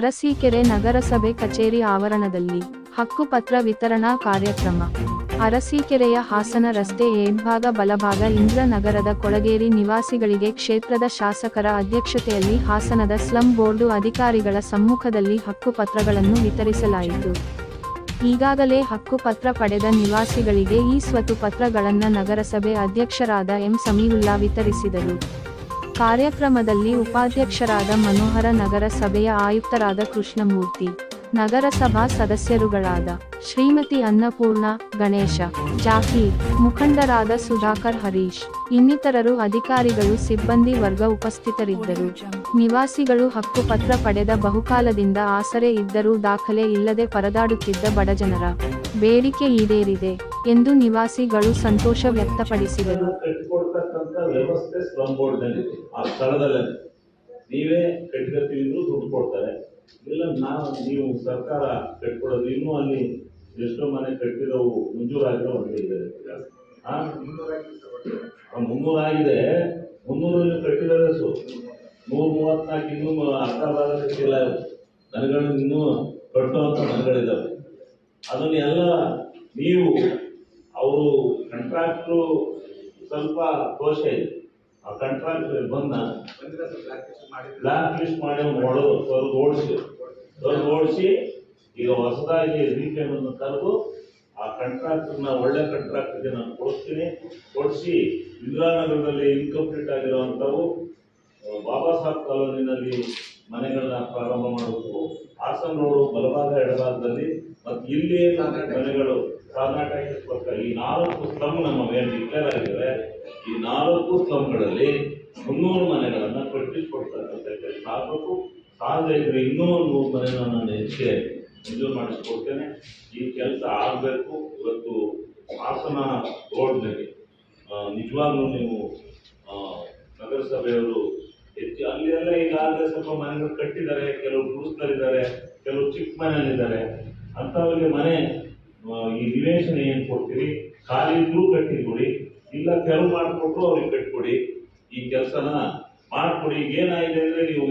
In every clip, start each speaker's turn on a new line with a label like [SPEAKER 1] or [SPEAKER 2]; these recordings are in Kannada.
[SPEAKER 1] ಅರಸೀಕೆರೆ ನಗರಸಭೆ ಕಚೇರಿ ಆವರಣದಲ್ಲಿ ಹಕ್ಕುಪತ್ರ ವಿತರಣಾ ಕಾರ್ಯಕ್ರಮ. ಅರಸೀಕೆರೆಯ ಹಾಸನ ರಸ್ತೆ ಏಡ್ಭಾಗ ಬಲಭಾಗ ಇಂದ್ರನಗರದ ಕೊಳಗೇರಿ ನಿವಾಸಿಗಳಿಗೆ ಕ್ಷೇತ್ರದ ಶಾಸಕರ ಅಧ್ಯಕ್ಷತೆಯಲ್ಲಿ ಹಾಸನದ ಸ್ಲಂ ಬೋರ್ಡು ಅಧಿಕಾರಿಗಳ ಸಮ್ಮುಖದಲ್ಲಿ ಹಕ್ಕುಪತ್ರಗಳನ್ನು ವಿತರಿಸಲಾಯಿತು. ಈಗಾಗಲೇ ಹಕ್ಕುಪತ್ರ ಪಡೆದ ನಿವಾಸಿಗಳಿಗೆ ಈ ಸ್ವತ್ತು ಪತ್ರಗಳನ್ನು ನಗರಸಭೆ ಅಧ್ಯಕ್ಷರಾದ ಎಂ ಸಮೀವುಲ್ಲಾ ವಿತರಿಸಿದರು. ಕಾರ್ಯಕ್ರಮದಲ್ಲಿ ಉಪಾಧ್ಯಕ್ಷರಾದ ಮನೋಹರ ನಗರಸಭೆಯ ಆಯುಕ್ತರಾದ ಕೃಷ್ಣಮೂರ್ತಿ, ನಗರಸಭಾ ಸದಸ್ಯರುಗಳಾದ ಶ್ರೀಮತಿ ಅನ್ನಪೂರ್ಣ, ಗಣೇಶ, ಜಾಕೀರ್, ಮುಖಂಡರಾದ ಸುಧಾಕರ್ ಹರೀಶ್, ಇನ್ನಿತರರು ಅಧಿಕಾರಿಗಳು, ಸಿಬ್ಬಂದಿ ವರ್ಗ ಉಪಸ್ಥಿತರಿದ್ದರು. ನಿವಾಸಿಗಳು ಹಕ್ಕುಪತ್ರ ಪಡೆದ ಬಹುಕಾಲದಿಂದ ಆಸರೆ ಇದ್ದರೂ ದಾಖಲೆ ಇಲ್ಲದೆ ಪರದಾಡುತ್ತಿದ್ದ ಬಡಜನರ ಬೇಡಿಕೆ ಈಡೇರಿದೆ. ಎಂದು ನಿವಾಸಿಗಳು ಸಂತೋಷ ವ್ಯಕ್ತಪಡಿಸಿದರು.
[SPEAKER 2] ವ್ಯವಸ್ಥೆ ಸ್ಲಮ್ ಬೋರ್ಡ್ನಲ್ಲಿ ಆ ಸ್ಥಳದಲ್ಲೇ ನೀವೇ ಕಟ್ಟಿಕೊಡ್ತೀವಿ ಅಂದ್ರೂ ದುಡ್ಡು ಕೊಡ್ತಾರೆ. ಇಲ್ಲ, ನಾವು, ನೀವು ಸರ್ಕಾರ ಕಟ್ಕೊಡೋದು ಇನ್ನೂ ಅಲ್ಲಿ ಎಷ್ಟೋ ಮನೆ ಕಟ್ಟಿರೋವು ಅಂತ ಇದೆ. ಮುನ್ನೂರ ಆಗಿದೆ ಮುನ್ನೂರಲ್ಲಿ ಕಟ್ಟಿರೋದು ಸು. ನೂರ ಮೂವತ್ನಾಲ್ಕು ಇನ್ನೂ ಅರ್ಧ ಭಾಗ. ಮನೆಗಳು ಇನ್ನೂ ಕಟ್ಟುವಂಥ ಮನೆಗಳಿದ್ದಾವೆ ಅದನ್ನೆಲ್ಲ ನೀವು ಅವರು ಕಂಟ್ರಾಕ್ಟ್ರು ಸ್ವಲ್ಪ ದೋಷ ಇದೆ. ಆ ಕಾಂಟ್ರಾಕ್ಟ್ ಬಂದ ಬ್ಲಾಕ್ ಲಿಸ್ಟ್ ಮಾಡಿ ಹೊಡೆದು ತೊರೆದು ಓಡಿಸಿ. ತೊರೆದು ಓಡಿಸಿ ಈಗ ಹೊಸದಾಗಿ ರೀಪೇಮೆಂಟ್ ಕರೆದು ಆ ಕಂಟ್ರಾಕ್ಟ್ರನ್ನ ಒಳ್ಳೆ ಕಾಂಟ್ರಾಕ್ಟರ್ಗೆ ನಾನು ಕೊಡಿಸ್ತೀನಿ. ಕೊಡಿಸಿ ಇಂದಿರಾನಗರದಲ್ಲಿ ಇನ್ಕಂಪ್ಲೀಟ್ ಆಗಿರುವಂಥವು ಬಾಬಾ ಸಾಹೇಬ್ ಕಾಲೋನಿನಲ್ಲಿ ಮನೆಗಳನ್ನ ಪ್ರಾರಂಭ ಮಾಡಬೇಕು ಹಾಸನ ರೋಡು ಬಲಭಾಗ ಎಡಭಾಗದಲ್ಲಿ, ಮತ್ತು ಇಲ್ಲಿ ಮನೆಗಳು ಕರ್ನಾಟಕ ಈ ನಾಲ್ಕು ಸ್ಲಮ್ ನಮ್ಮ ಮೇಲೆ ಡಿಕ್ಲೇರ್ ಈ ನಾಲ್ಕು ಸ್ಲಮ್ಗಳಲ್ಲಿ ಮುನ್ನೂರು ಮನೆಗಳನ್ನು ಕಟ್ಟಿಸ್ಕೊಡ್ತಕ್ಕಂಥ ಸಾಕು, ಸಾಲದ ಇದ್ರೆ ಇನ್ನೂ ಒಂದು ನೂರು ಮನೆನ ನಾನು ಹೆಚ್ಚಿಗೆ ಮಂಜೂರು ಮಾಡಿಸ್ಕೊಡ್ತೇನೆ. ಈ ಕೆಲಸ ಆಗಬೇಕು. ಇವತ್ತು ಹಾಸನ ರೋಡ್ನಲ್ಲಿ ನಿಜವಾಗ್ಲೂ ನೀವು ನಗರಸಭೆಯವರು ಹೆಚ್ಚು ಅಲ್ಲಿ ಎಲ್ಲ ಈಗಾಗಲೇ ಸ್ವಲ್ಪ ಮನೆಗಳು ಕಟ್ಟಿದ್ದಾರೆ. ಕೆಲವು ಗುಡಿಸ್ತಾರಿದ್ದಾರೆ ಕೆಲವು ಚಿಕ್ಕ ಮನೆಯಲ್ಲಿದ್ದಾರೆ. ಅಂಥವ್ರಿಗೆ ಮನೆ ಈ ನಿವೇಶನ ಏನು ಕೊಡ್ತೀರಿ? ಖಾಲಿ ಇದ್ರೂ ಕಟ್ಟಿಕೊಡಿ ಇಲ್ಲ ತೆರವು ಮಾಡಿಕೊಟ್ರು ಅವ್ರಿಗೆ ಕಟ್ಕೊಡಿ. ಈ ಕೆಲಸನ ಮಾಡ್ಕೊಡಿ. ಈಗ ಏನಾಗಿದೆ ಅಂದ್ರೆ ನೀವು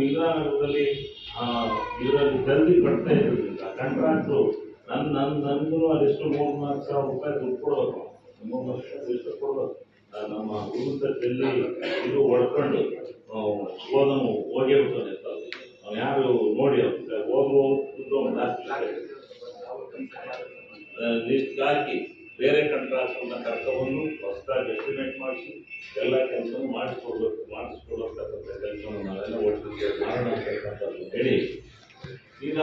[SPEAKER 2] ಆ, ಇದರಲ್ಲಿ ಜಲ್ದಿ ಕಟ್ತಾ ಇರೋದ್ರಿಂದ ಕಂಟ್ರಾಕ್ಟ್ರು ನನ್ನ ನನ್ನ ನನಗೂ ಅದೆಷ್ಟು ಮೂರು ನಾಲ್ಕು ಸಾವಿರ ರೂಪಾಯಿ ದುಡ್ಡು ಕೊಡ್ಬೇಕು ಮೂರು ಲಕ್ಷ ಎಷ್ಟು ಕೊಡೋದು. ನಮ್ಮ ಹುಡುಗದಲ್ಲಿ ಇದು ಹೋಗೇ ಬಿಡ್ತಾನೆ ಹಾಕಿ ಬೇರೆ ಕಂಟ್ರಾಕ್ಟರ್ನ ಕರ್ಕೊಂಡು ಹೊಸದಾಗಿ ಎಸ್ಟಿಮೇಟ್ ಮಾಡಿಸಿ ಎಲ್ಲ ಕೆಲಸನೂ ಮಾಡಿಸ್ಕೊಡ್ಬೇಕು ಮಾಡಿಸ್ಕೊಡ್ತಕ್ಕಂಥ ಕೆಲಸವನ್ನು ನಾವೆಲ್ಲ ಒಟ್ಟಿಗೆ ಮಾಡೋಣ ಅಂತಕ್ಕಂಥದ್ದು ಹೇಳಿ. ಈಗ